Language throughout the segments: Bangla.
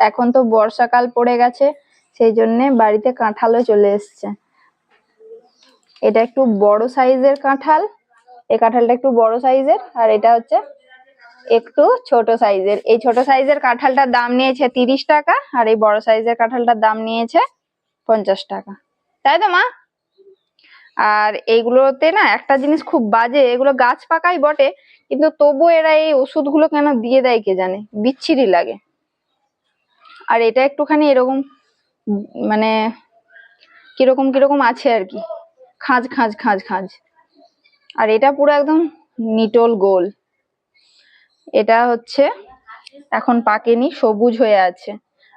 এখন তো বর্ষাকাল পড়ে গেছে, সেই জন্যে বাড়িতে কাঁঠালও চলে এসছে। এটা একটু বড় সাইজের কাঁঠাল এই কাঁঠালটা একটু বড় সাইজের, আর এটা হচ্ছে একটু ছোট সাইজের। এই ছোট সাইজের কাঁঠালটার দাম নিয়েছে তিরিশ টাকা, আর এই বড় সাইজের কাঁঠালটার দাম নিয়েছে পঞ্চাশ টাকা। তাই তো, মা? আর এইগুলোতে না একটা জিনিস খুব বাজে, এগুলো গাছ পাকাই বটে, কিন্তু তবু এরা এই ওষুধগুলো কেন দিয়ে দেয় কে জানে? বিচ্ছিরি লাগে। আর এটা একটুখানি এরকম মানে কীরকম কীরকম আছে আর কি। খাঁজ খাঁজ খাঁজ খাঁজ। আর এটা পুরো একদম নিটোল গোল। এটা হচ্ছে এখন পাকেনি, সবুজ হয়ে আছে।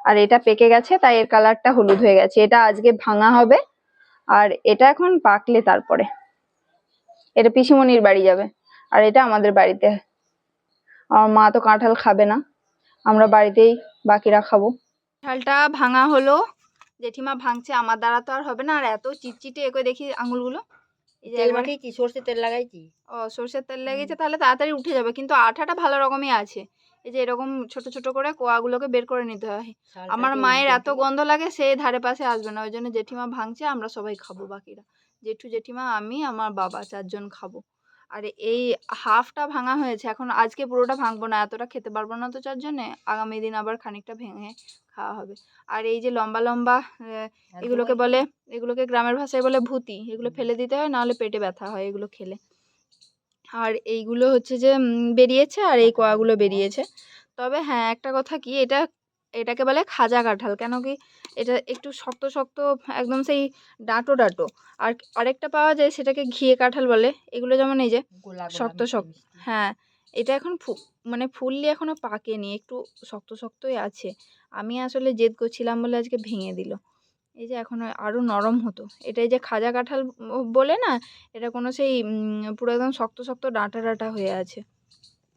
আর এটা পেকে গেছে, তাই এর কালারটা হলুদ হয়ে গেছে। এটা আজকে ভাঙা হবে, আর এটা এখন পাকলে তারপরে। এটা পিসিমণির বাড়ি যাবে, আর এটা আমাদের বাড়িতে। আমার মা তো কাঁঠাল খাবে না। আমরা বাড়িতেই বাকিরা খাব। কাঁঠালটা ভাঙা হলো। জেঠিমা ভাঙছে আমার দ্বারা তো আর হবে না। আর এত চিটচিটে একে দেখি আঙুলগুলো। এই যে তেল একবার- মাখিয়ে কি? সর্ষে তেল লাগাইছি? ও সর্ষের তেল লেগেছে তাহলে তাড়াতাড়ি উঠে যাবে। কিন্তু আঠাটা ভালো রকমই আছে। এই যে এরকম ছোট ছোট করে কোয়াগুলোকে বের করে নিতে হয়। আমার মায়ের এত গন্ধ লাগে সে ধারে পাশে আসবে না। ওই জন্য জেঠিমা ভাঙছে আমরা সবাই খাব বাকিরা। জেঠু জেঠিমা আমি আমার বাবা চারজন খাব। আর এই হাফটা ভাঙা হয়েছে এখন আজকে পুরোটা ভাঙবো না এতটা খেতে পারব না তো চার জন্যে আগামী দিন আবার খানিকটা ভেঙে খাওয়া হবে। আর এই যে লম্বা লম্বা এগুলোকে বলে এগুলোকে গ্রামের ভাষায় বলে ভূতি এগুলো ফেলে দিতে হয় নাহলে পেটে ব্যথা হয় এগুলো খেলে। আর এইগুলো হচ্ছে যে বেরিয়েছে আর এই কোয়াগুলো বেরিয়েছে। তবে হ্যাঁ একটা কথা কি এটা এটাকে বলে খাজা কাঁঠাল। কেন কি এটা একটু শক্ত শক্ত একদম সেই ডাঁটো ডাঁটো। আর আরেকটা পাওয়া যায় সেটাকে ঘিয়ে কাঁঠাল বলে। এগুলো যেমন এই যে শক্ত শক্ত হ্যাঁ এটা এখন ফু- মানে ফুললি এখনও পাকেনি একটু শক্ত শক্তই আছে। আমি আসলে জেদ করছিলাম বলে আজকে ভেঙে দিল। এই যে এখন আরও নরম হতো। এটা এই যে খাজা কাঁঠাল বলে না এটা কোনো সেই পুরো একদম শক্ত শক্ত ডাঁটা ডাঁটা হয়ে আছে।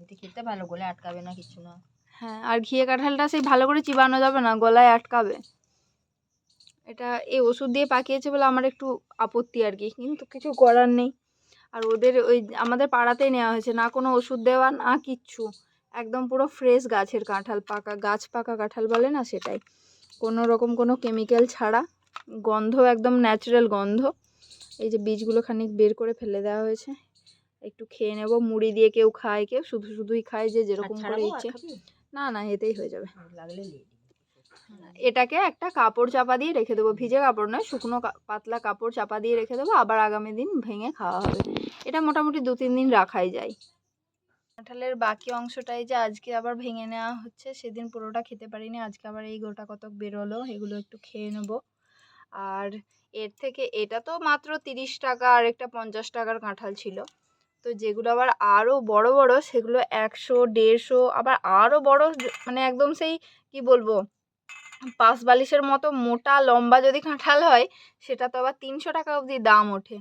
এটা খেতে ভালো গোলে আটকাবে না কিছু না। হ্যাঁ আর ঘিয়ে কাঁঠালটা সেই ভালো করে চিবানো যাবে না গলায় আটকাবে। এটা এই ওষুধ দিয়ে পাকিয়েছে বলে আমার একটু আপত্তি আর কি কিন্তু কিছু করার নেই। আর ওদের ওই আমাদের পাড়াতেই নেওয়া হয়েছে না কোনো ওষুধ দেওয়া না কিচ্ছু। একদম পুরো ফ্রেশ গাছের কাঁঠাল পাকা গাছ পাকা কাঁঠাল বলে না সেটাই। কোনো রকম কোনো কেমিক্যাল ছাড়া গন্ধ একদম ন্যাচারাল গন্ধ। এই যে বীজগুলো খানিক বের করে ফেলে দেওয়া হয়েছে। একটু খেয়ে নেব মুড়ি দিয়ে কেউ খায় কেউ শুধু শুধুই খায় যে যেরকম করে ইচ্ছে? না না এতেই হয়ে যাবে। লাগলে এটাকে একটা কাপড় চাপা দিয়ে রেখে দেবো। ভিজে কাপড় নয় শুকনো পাতলা কাপড় চাপা দিয়ে রেখে দেবো। আবার আগামী দিন ভেঙে খাওয়া হবে। এটা মোটামুটি দু তিন দিন রাখাই যায়। কাঁঠালের বাকি অংশটাই যে আজকে আবার ভেঙে নেওয়া হচ্ছে সেদিন পুরোটা খেতে পারিনি। আজকে আবার এই গোটা কতক বেরোলো এগুলো একটু খেয়ে নেব। আর এর থেকে এটা তো মাত্র তিরিশ টাকা আর একটা পঞ্চাশ টাকার কাঁঠাল ছিল। তো যেগুলো আবার আরও বড় বড় সেগুলো একশো, দেড়শো, আবার আরও বড় মানে একদম সেই কি বলব পাশ বালিশের মতো মোটা লম্বা যদি কাঁঠাল হয়, সেটা তো আবার তিনশো টাকা অবধি দাম ওঠে।